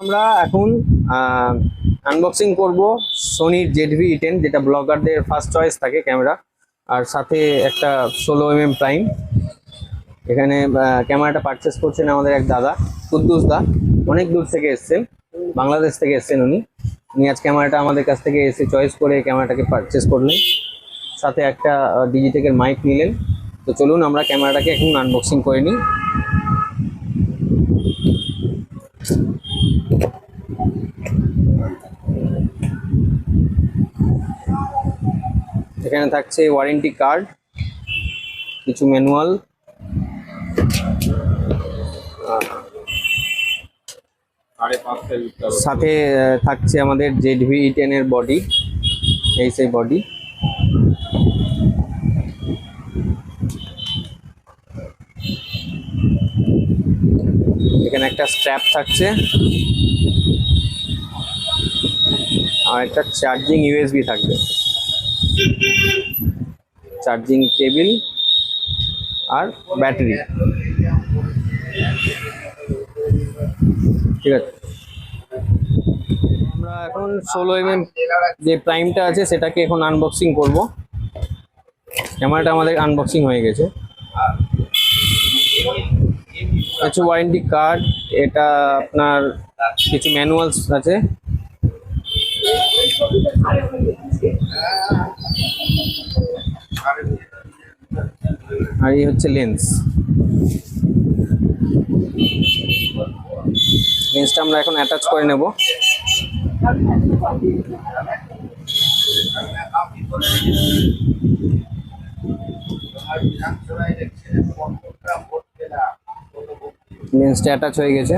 আমরা এখন আনবক্সিং করব সোনির জেড ভি টেন যেটা ব্লগারদের ফার্স্ট চয়েস থাকে ক্যামেরা আর সাথে একটা ষোলো এম এম প্রাইম এখানে ক্যামেরাটা পারচেস করছেন আমাদের এক দাদা, কুদ্দুস দা। অনেক দূর থেকে এসেছেন, বাংলাদেশ থেকে এসেছেন উনি। উনি আজ ক্যামেরাটা আমাদের কাছ থেকে এসে চয়েস করে ক্যামেরাটাকে পারচেস করলেন। সাথে একটা ডিজিটেকের মাইক নিলেন। তো চলুন আমরা ক্যামেরাটাকে এখন আনবক্সিং করে নিই। এখানে থাকছে ওয়ারেন্টি কার্ড কিছু ম্যানুয়াল সাথে থাকছে আমাদের জেড ভি টেন এর বডি এই সেই বডি এখানে একটা স্ট্র্যাপ থাকছে। আর একটা চার্জিং ইউএসবি থাকবে। চার্জিং কেবিল আর ব্যাটারি ঠিক আছে। আমরা এখন ষোলো এম যে প্রাইমটা আছে, সেটাকে এখন আনবক্সিং করব। ক্যামেরাটা আমাদের আনবক্সিং হয়ে গেছে। কিছু ওয়ারেন্টি কার্ড এটা আপনার কিছু ম্যানুয়ালস আছে। আর এই হচ্ছে লেন্স লেন্সটা আমরা এখন অ্যাটাচ করে নেব। লেন্সটা অ্যাটাচ হয়ে গেছে।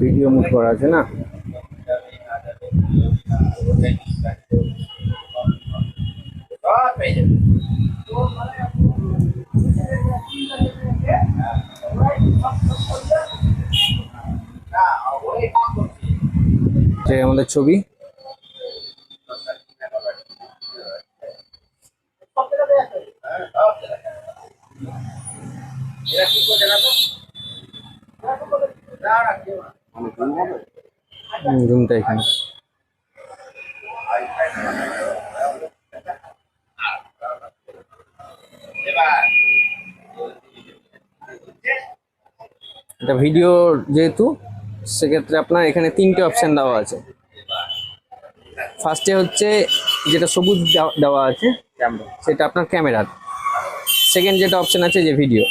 ভিডিও মুড করা আছে না? আমাদের ছবি। জুমটা এখানে। এটা ভিডিও যেহেতু সেক্ষেত্রে আপনার এখানে তিনটে অপশান দেওয়া আছে। ফার্স্টে হচ্ছে যেটা সবুজ দেওয়া- আছে সেটা আপনার ক্যামেরার সেকেন্ড যেটা অপশান আছে যে ভিডিও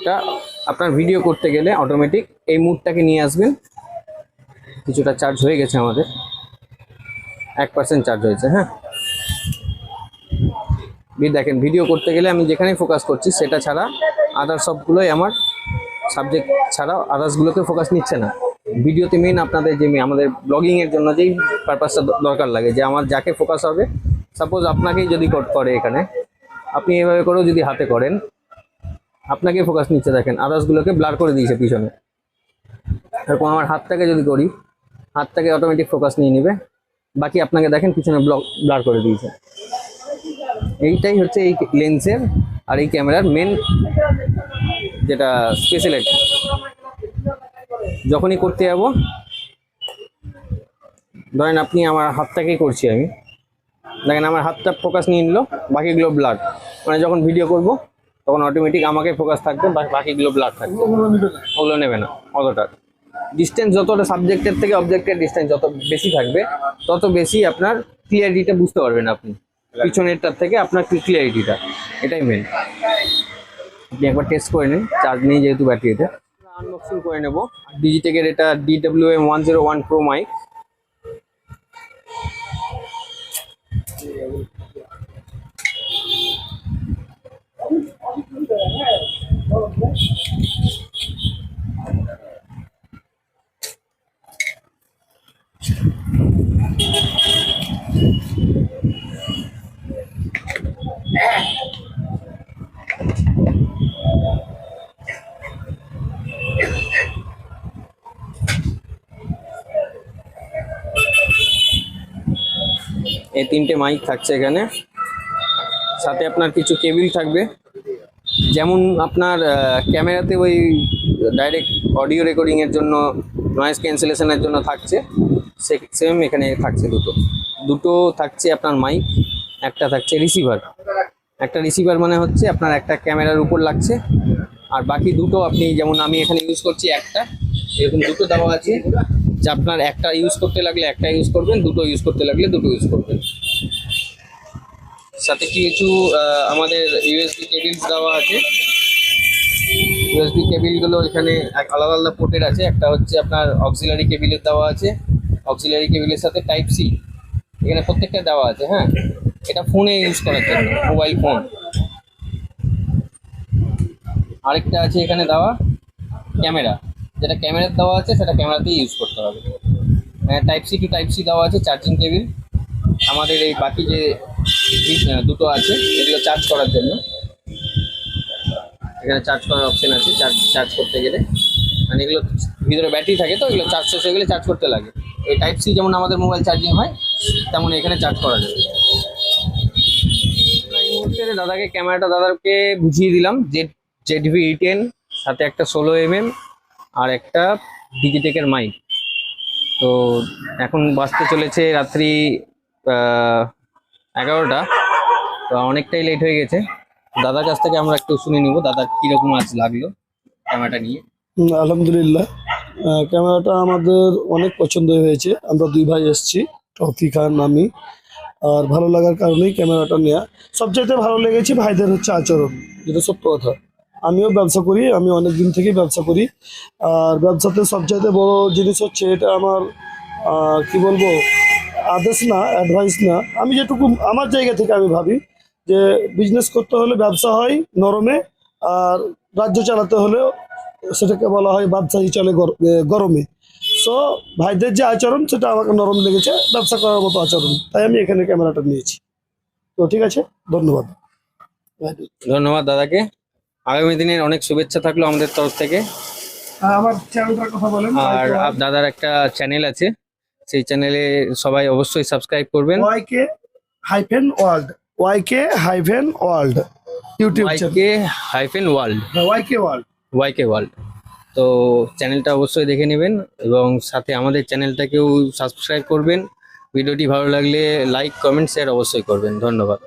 এটা আপনার ভিডিও করতে গেলে অটোমেটিক এই মুডটাকে নিয়ে আসবেন। কিছুটা চার্জ হয়ে গেছে আমাদের। এক পার্সেন্ট চার্জ হয়েছে হ্যাঁ। দেখেন ভিডিও করতে গেলে আমি যেখানে ফোকাস করছি সেটা ছাড়া আদার সবগুলোই আমার সাবজেক্ট ছাড়া আদার্সগুলোকে ফোকাস নিচ্ছে না। ভিডিওতে মেন আপনাদের যে আমাদের ব্লগিংয়ের জন্য যেই পারপাসটা দরকার লাগে, যে আমার যাকে ফোকাস হবে সাপোজ আপনাকেই যদি কর- করে এখানে, আপনি এভাবে করেও যদি হাতে করেন আপনাকে ফোকাস নিচ্ছে দেখেন আদার্সগুলোকে ব্লার করে দিয়েছে পিছনে। এরকম আমার হাতটাকে যদি করি, হাতটাকে অটোমেটিক ফোকাস নিয়ে নেবে, বাকি আপনাকে দেখেন পিছনে ব্লক ব্লার করে দিয়েছে। এইটাই হচ্ছে এই লেন্সের আর এই ক্যামেরার মেন যেটা স্পেশালিটি যখনই করতে যাব, ধরেন আপনি আমার হাতটাকেই করছি আমি। দেখেন আমার হাতটা ফোকাস নিয়ে নিল, বাকিগুলো ব্লাড মানে যখন ভিডিও করব, তখন অটোমেটিক আমাকে ফোকাস থাকবে বাকিগুলো ব্লাড থাকবে। ওগুলো নেবে না, অতটা। ডিস্টেন্স যতটা সাবজেক্টের থেকে অবজেক্টের ডিস্টেন্স যত বেশি থাকবে, তত বেশি আপনার ক্লিয়ারিটিটা বুঝতে পারবেন আপনি। পিছনেরটার থেকে আপনার ক্লিয়ারিটিটা এটাই মেন আপনি একবার টেস্ট করে নিন চার্জ নেই যেহেতু ব্যাটারিতে আনবক্সিং করে নেব। ডিজিটেকের এটা D W M one zero one pro mic এই তিনটে মাইক থাকছে এখানে। সাথে আপনার কিছু কেবিল থাকবে। যেমন আপনার ক্যামেরাতে ওই ডাইরেক্ট অডিও রেকর্ডিংয়ের জন্য নয়েজ ক্যান্সেলেশনের জন্য থাকছে। সেম এখানে থাকছে দুটো। দুটো থাকছে আপনার মাইক একটা থাকছে রিসিভার একটা রিসিভার মানে হচ্ছে আপনার একটা ক্যামেরার উপর লাগছে। আর বাকি দুটো আপনি, যেমন আমি এখানে ইউজ করছি একটা, এরকম দুটো দেওয়া আছে। যে আপনার একটা ইউজ করতে লাগলে একটা ইউজ করবেন, দুটো ইউজ করতে লাগলে দুটো ইউজ করবেন। সাথে কিছু আমাদের ইউএসবি কেবিলস দেওয়া আছে। ইউএসবি কেবিলগুলো এখানে এক আলাদা আলাদা পোর্টের আছে। একটা হচ্ছে আপনার অক্সিলারি কেবিলের দেওয়া আছে। অক্সিলারি কেবিলের সাথে টাইপ সি এখানে প্রত্যেকটা দেওয়া আছে হ্যাঁ? এটা ফোনে ইউজ করার জন্য মোবাইল ফোন আরেকটা আছে এখানে দেওয়া, ক্যামেরা। যেটা ক্যামেরার দেওয়া আছে, সেটা ক্যামেরাতেই ইউজ করতে হবে। Type C to type C দেওয়া আছে চার্জিং কেবিল আমাদের এই বাকি যে দুটো আছে, এগুলো চার্জ করার জন্য। এখানে চার্জ করার অপশন আছে চার্জ চার্জ করতে গেলে। মানে এগুলো ভিতরে ব্যাটারি থাকে তো, এগুলো চার্জ শেষ হয়ে গেলে চার্জ করতে লাগে। এই টাইপ সি যেমন আমাদের মোবাইল চার্জিং হয়, তেমন এখানে চার্জ করা যাবে। এই মুহূর্তে দাদাকে, ক্যামেরাটা দাদাকে বুঝিয়ে দিলাম জেড জেড ভি টেন সাথে একটা ষোলো এম এম আর একটা ডিজিটেকের মাইক তো এখন বাঁচতে চলেছে রাত্রি এগারোটা। তো অনেকটাই লেট হয়ে গেছে। দাদার কাছ থেকে আমরা একটু শুনে নিব, দাদা কীরকম আজ লাগল ক্যামেরাটা নিয়ে। আলহামদুলিল্লাহ। ক্যামেরাটা আমাদের অনেক পছন্দ হয়েছে। আমরা দুই ভাই এসেছি, টফি খান, আমি। আর ভালো লাগার কারণেই ক্যামেরাটা নেওয়া সবচাইতে ভালো লেগেছে ভাইদের হচ্ছে আচরণ, যেটা সত্য কথা। আমিও ব্যবসা করি, আমি অনেক দিন থেকেই ব্যবসা করি। আর ব্যবসাতে সবচাইতে বড় জিনিস হচ্ছে এটা আমার কি বলব, আদেশ না অ্যাডভাইস না। আমি যেটুকু, আমার জায়গা থেকে আমি ভাবি যে বিজনেস করতে হলে ব্যবসা হয় নরমে, আর রাজ্য চালাতে হলেও সেটাকে বলা হয় বাদশাহী চলে গর- গরমে। সো ভাইদের যে আচরণ, সেটা আমাকে নরম লেগেছে, ব্যবসা করার মতো আচরণ। তাই আমি এখানে ক্যামেরাটা নিয়েছি। তো ঠিক আছে, ধন্যবাদ। ধন্যবাদ দাদাকে। আগামী দিনের অনেক শুভেচ্ছা থাকল আমাদের তরফ থেকে। আমার চ্যানেলটার কথা বলেন আর দাদার একটা চ্যানেল আছে সেই চ্যানেলে সবাই অবশ্যই সাবস্ক্রাইব করবেন। Y K hyphen world Y K hyphen world YouTube Y K hyphen world Y K world Y K world তো চ্যানেলটা অবশ্যই দেখে নেবেন এবং সাথে আমাদের চ্যানেলটাকেও সাবস্ক্রাইব করবেন। ভিডিওটি ভালো লাগলে লাইক কমেন্ট শেয়ার অবশ্যই করবেন। ধন্যবাদ।